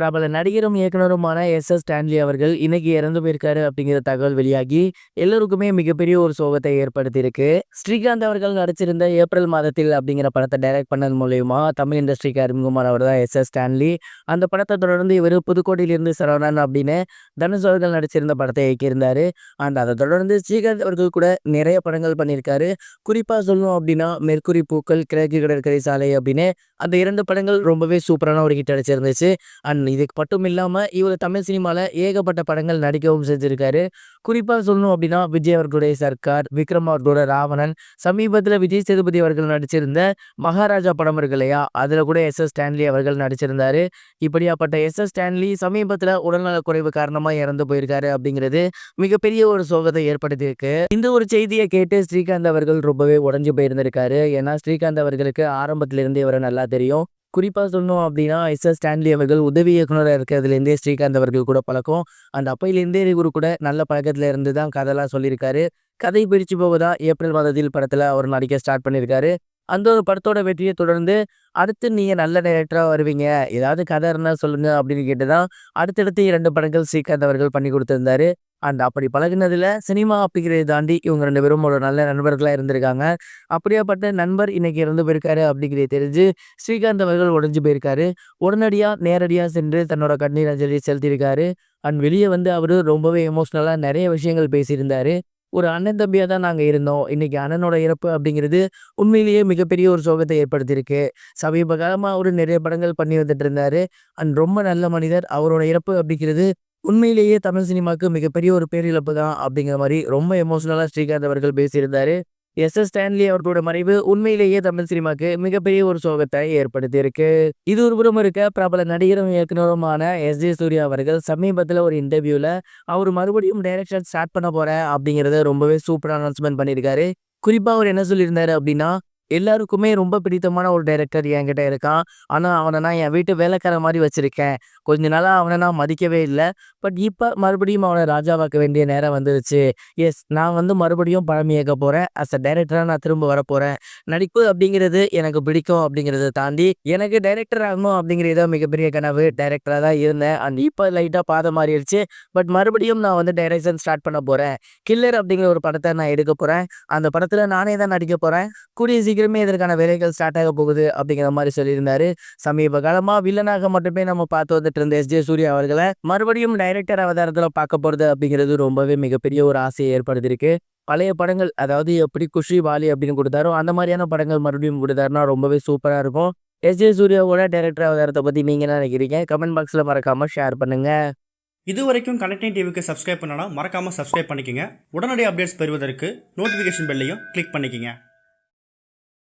பிரபல நடிகரும் இயக்குனருமான S. S. Stanley அவர்கள் இன்னைக்கு இறந்து போயிருக்காரு அப்படிங்கிற தகவல் வெளியாகி எல்லோருக்குமே மிகப்பெரிய ஒரு சோகத்தை ஏற்படுத்தியிருக்கு. ஸ்ரீகாந்த் அவர்கள் நடிச்சிருந்த ஏப்ரல் மாதத்தில் அப்படிங்கிற படத்தை டைரக்ட் பண்ணது மூலயமா தமிழ் இண்டஸ்ட்ரிக்கு அறிமுகமான அவர் தான் எஸ். எஸ். ஸ்டான்லி. அந்த படத்தை தொடர்ந்து இவர் புதுக்கோட்டையிலிருந்து சரவணன் அப்படின்னு தனுஷ் அவர்கள் நடிச்சிருந்த படத்தை இயக்கியிருந்தாரு. அண்ட் அதை தொடர்ந்து ஸ்ரீகாந்த் அவர்கள் கூட நிறைய படங்கள் பண்ணியிருக்காரு. குறிப்பாக சொல்லணும் அப்படின்னா மெர்க்குரி பூக்கள் கிழக்கு கடற்கரை சாலை அப்படின்னு அந்த இரண்டு படங்கள் ரொம்பவே சூப்பரான ஒரு ஹிட் அடிச்சிருந்துச்சு. அண்ட் இதுக்கு மட்டும் இல்லாமல் இவர் தமிழ் சினிமாவில் ஏகப்பட்ட படங்கள் நடிக்கவும் செஞ்சுருக்காரு. குறிப்பாக சொல்லணும் அப்படின்னா விஜய் அவர்களுடைய சர்க்கார் விக்ரம் அவர்களோட ராவணன் சமீபத்தில் விஜய் சேதுபதி அவர்கள் நடிச்சிருந்த மகாராஜா படம் இருக்கு இல்லையா? அதில் கூட எஸ் எஸ் ஸ்டான்லி அவர்கள் நடிச்சிருந்தார். இப்படியாப்பட்ட எஸ் எஸ் ஸ்டான்லி சமீபத்தில் உடல்நலக் குறைவு காரணமாக இறந்து போயிருக்காரு அப்படிங்கிறது மிகப்பெரிய ஒரு சோகத்தை ஏற்படுத்தியிருக்கு. இந்த ஒரு செய்தியை கேட்டு ஸ்ரீகாந்த் அவர்கள் ரொம்பவே உடஞ்சு போயிருந்திருக்காரு. ஏன்னா ஸ்ரீகாந்த் அவர்களுக்கு ஆரம்பத்திலிருந்து இவரை நல்லா தெரியும். குறிப்பாக சொல்லணும் அப்படின்னா எஸ். எஸ். ஸ்டான்லி அவர்கள் உதவி இயக்குனராக இருக்கிறதுலேருந்தே ஸ்ரீகாந்த் அவர்கள் கூட பழக்கம். அந்த அப்பையிலேருந்தே இவர் கூட நல்ல பழக்கத்தில் இருந்து தான் கதைலாம் சொல்லியிருக்காரு. கதை பிரித்து போவதா ஏப்ரல் மாதத்தில் படத்தில் அவர் நடிக்க ஸ்டார்ட் பண்ணியிருக்காரு. அந்த ஒரு படத்தோட வெற்றியை தொடர்ந்து அடுத்து நீங்கள் நல்ல டேரக்டராக வருவீங்க. ஏதாவது கதை இருந்தால் சொல்லுங்கள் அப்படின்னு கேட்டு தான் அடுத்தடுத்து இரண்டு படங்கள் ஸ்ரீகாந்த் அவர்கள் பண்ணி கொடுத்துருந்தாரு. அண்ட் அப்படி பழகினதில் சினிமா அப்படிங்கிறத தாண்டி இவங்க ரெண்டு பேரும் ஒரு நல்ல நண்பர்களாக இருந்திருக்காங்க. அப்படியாப்பட்ட நண்பர் இன்னைக்கு இறந்து போயிருக்காரு அப்படிங்கிறத தெரிஞ்சு ஸ்ரீகாந்த் அவர்கள் உடைஞ்சு போயிருக்காரு. உடனடியாக நேரடியாக சென்று தன்னோட கண்ணீர் அஞ்சலி செலுத்தியிருக்காரு. அண்ட் வெளியே வந்து அவர் ரொம்பவே எமோஷ்னலாக நிறைய விஷயங்கள் பேசியிருந்தாரு. ஒரு அண்ணன் தம்பியாக தான் நாங்கள் இருந்தோம். இன்னைக்கு அண்ணனோட இறப்பு அப்படிங்கிறது உண்மையிலேயே மிகப்பெரிய ஒரு சோகத்தை ஏற்படுத்தியிருக்கு. சமீப காலமாக அவர் நிறைய படங்கள் பண்ணி வந்துட்டு இருந்தாரு. அண்ட் ரொம்ப நல்ல மனிதர். அவரோட இறப்பு அப்படிங்கிறது உண்மையிலேயே தமிழ் சினிமாவுக்கு மிகப்பெரிய ஒரு பேரிழப்பு தான் அப்படிங்கிற மாதிரி ரொம்ப எமோஷ்னலாக ஸ்ரீகாந்த் அவர்கள் பேசியிருந்தாரு. எஸ். எஸ். ஸ்டான்லி அவர்களோட மறைவு உண்மையிலேயே தமிழ் சினிமாக்கு மிகப்பெரிய ஒரு சோகத்தை ஏற்படுத்தியிருக்கு. இது ஒரு புறம் இருக்க பிரபல நடிகரும் இயக்குனருமான எஸ். ஜே. சூர்யா அவர்கள் சமீபத்தில் ஒரு இன்டர்வியூவில் அவர் மறுபடியும் டைரக்ஷன் ஸ்டார்ட் பண்ண போகிறேன் அப்படிங்கிறத ரொம்பவே சூப்பராக அனௌன்ஸ்மெண்ட் பண்ணியிருக்காரு. குறிப்பாக அவர் என்ன சொல்லியிருந்தாரு அப்படின்னா எல்லாருக்குமே ரொம்ப பிடித்தமான ஒரு டைரக்டர் என்கிட்ட இருக்கான். ஆனால் அவனை நான் என் வீட்டு வேலைக்கார மாதிரி வச்சுருக்கேன். கொஞ்ச நாளாக அவனை நான் மதிக்கவே இல்லை. பட் இப்போ மறுபடியும் அவனை ராஜாவாக்க வேண்டிய நேரம் வந்துருச்சு. எஸ் நான் வந்து மறுபடியும் பழம் இயக்க போகிறேன் அஸ் அ டைரக்டராக நான் திரும்ப வரப்போகிறேன் நடிப்பு அப்படிங்கிறது எனக்கு பிடிக்கும் அப்படிங்கிறத தாண்டி எனக்கு டைரக்டர் ஆகணும் அப்படிங்கிறத மிகப்பெரிய கனவு டைரக்டராக தான் இருந்தேன். அண்ட் இப்போ லைட்டாக பாதை மாறிடுச்சு. பட் மறுபடியும் நான் வந்து டைரக்ஷன் ஸ்டார்ட் பண்ண போகிறேன் கில்லர் அப்படிங்கிற ஒரு படத்தை நான் எடுக்க போகிறேன் அந்த படத்தில் நானே தான் நடிக்க போகிறேன் கூடிய சீக்கிரமே இதற்கான வேலைகள் ஸ்டார்ட் ஆக போகுது அப்படிங்கிற மாதிரி சொல்லியிருந்தாரு. சமீப காலமாக வில்லனாக மட்டுமே நம்ம பார்த்து வந்துட்டு இருந்த எஸ். ஜே. சூர்யா அவர்களை மறுபடியும் டைரக்டர் அவதாரத்தில் பார்க்க போகிறது அப்படிங்கிறது ரொம்பவே மிகப்பெரிய ஒரு ஆசையை ஏற்படுத்தியிருக்கு. பழைய படங்கள் அதாவது எப்படி குஷி வாலி அப்படின்னு கொடுத்தாரோ அந்த மாதிரியான படங்கள் மறுபடியும் கொடுத்தாருன்னா ரொம்பவே சூப்பராக இருக்கும். எஸ். ஜே. சூர்யாவோட டேரக்டர் அவதாரத்தை பற்றி நீங்கள் என்ன நினைக்கிறீங்க? கமெண்ட் பாக்ஸில் மறக்காமல் ஷேர் பண்ணுங்கள் இது வரைக்கும் கனெக்டிங் டிவிக்கு சப்ஸ்கிரைப் பண்ணனா மறக்காமல் சப்ஸ்கிரைப் பண்ணிக்கோங்க. உடனடி அப்டேட்ஸ் பெறுவதற்கு நோட்டிஃபிகேஷன் பெல்லையும் கிளிக் பண்ணிக்கோங்க.